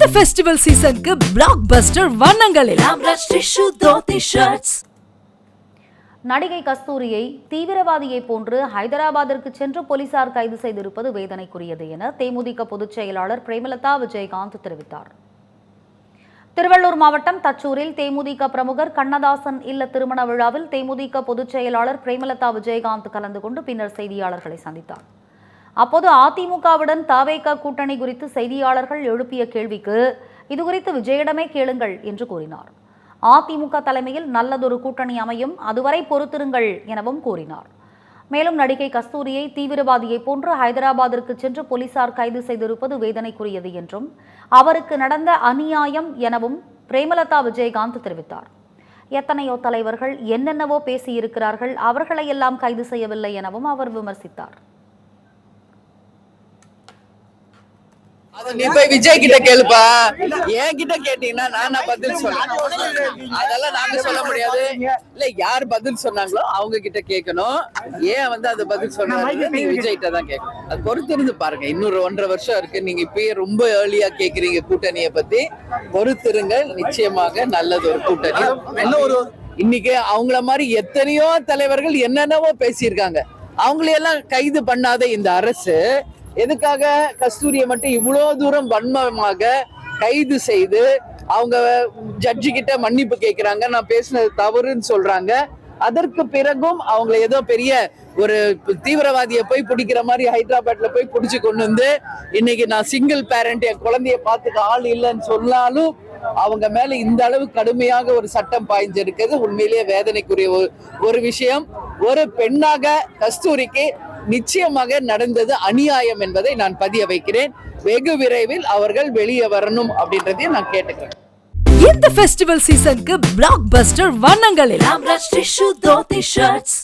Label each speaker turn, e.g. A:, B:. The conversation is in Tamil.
A: இந்த ஃபெஸ்டிவல் சீசனுக்கு பிளாக் பஸ்டர் வண்ணங்களில்
B: நடிகை கஸ்தூரியை தீவிரவாதியை போன்று ஹைதராபாத்திற்கு சென்று போலீசார் கைது செய்திருப்பது வேதனைக்குரியது என தேமுதிக பொதுச் செயலாளர் பிரேமலதா விஜயகாந்த் தெரிவித்தார். திருவள்ளூர் மாவட்டம் தச்சூரில் தேமுதிக பிரமுகர் கண்ணதாசன் இல்ல திருமண விழாவில் தேமுதிக பொதுச் செயலாளர் பிரேமலதா விஜயகாந்த் கலந்து கொண்டு பின்னர் செய்தியாளர்களை சந்தித்தார். அப்போது அதிமுகவுடன் தாவேகா கூட்டணி குறித்து செய்தியாளர்கள் எழுப்பிய கேள்விக்கு இதுகுறித்து விஜயிடமே கேளுங்கள் என்று கூறினார். அதிமுக தலைமையில் நல்லதொரு கூட்டணி அமையும் அதுவரை பொறுத்திருங்கள் எனவும் கூறினார். மேலும் நடிகை கஸ்தூரியை தீவிரவாதியை போன்று ஹைதராபாத்திற்கு சென்று போலீசார் கைது செய்திருப்பது வேதனைக்குரியது என்றும் அவருக்கு நடந்த அநியாயம் எனவும் பிரேமலதா விஜயகாந்த் தெரிவித்தார். எத்தனையோ தலைவர்கள் என்னென்னவோ பேசியிருக்கிறார்கள் அவர்களை எல்லாம் கைது செய்யவில்லை எனவும் அவர் விமர்சித்தார்.
C: நீ போய் விஜய் கிட்ட கேளுப்பா. என் கிட்ட கேட்டீங்கன்னா நான் பதில் சொல்றேன். அதெல்லாம் நாங்க சொல்ல முடியாது. இல்ல யார் பதில் சொன்னாங்களோ அவங்க கிட்ட கேட்கணும். ஏன் வந்து அது பதில் சொன்னாங்க நீங்க விஜய் கிட்ட தான் கேட்கணும். அது பொறுத்து இருந்து பாருங்க. இன்னொரு ஒன்றரை வருஷம் இருக்கு. நீங்க இப்பயே ரொம்ப ஏர்லியா கேக்குறீங்க கூட்டணியை பத்தி. பொறுத்திருங்க. நிச்சயமாக நல்லது ஒரு கூட்டணி. ஒரு இன்னைக்கு அவங்கள மாதிரி எத்தனையோ தலைவர்கள் என்னென்னவோ பேசியிருக்காங்க. அவங்களையெல்லாம் கைது பண்ணாத இந்த அரசு எதுக்காக கஸ்தூரியை மட்டும் இவ்வளோ தூரம் வன்மமாக கைது செய்து அவங்க ஜட்ஜு கிட்ட மன்னிப்பு கேட்குறாங்க நான் பேசினது தவறுன்னு சொல்றாங்க. அதற்கு பிறகும் அவங்கள ஏதோ பெரிய ஒரு தீவிரவாதியை போய் பிடிக்கிற மாதிரி ஹைதராபாத்ல போய் பிடிச்சி கொண்டு வந்து இன்னைக்கு நான் சிங்கிள் பேரண்ட் என் குழந்தைய பார்த்துக்க ஆள் இல்லைன்னு சொன்னாலும் அவங்க மேல இந்த அளவு கடுமையாக ஒரு சட்டம் பாய்ஞ்சிருக்கிறது. உண்மையிலேயே வேதனைக்குரிய ஒரு- ஒரு விஷயம். ஒரு பெண்ணாக கஸ்தூரிக்கு நிச்சயமாக நடந்தது அநியாயம் என்பதை நான் பதிய வைக்கிறேன். வெகு விரைவில் அவர்கள் வெளியே வரணும் அப்படின்றதையும் நான் கேட்டுக்கிறேன்.
A: இந்த ஃபெஸ்டிவல் சீசனுக்கு பிளாக் பஸ்டர் வண்ணங்களில் ஆம்ரஷ் டிஷ்யூ தோத்தி ஷர்ட்ஸ்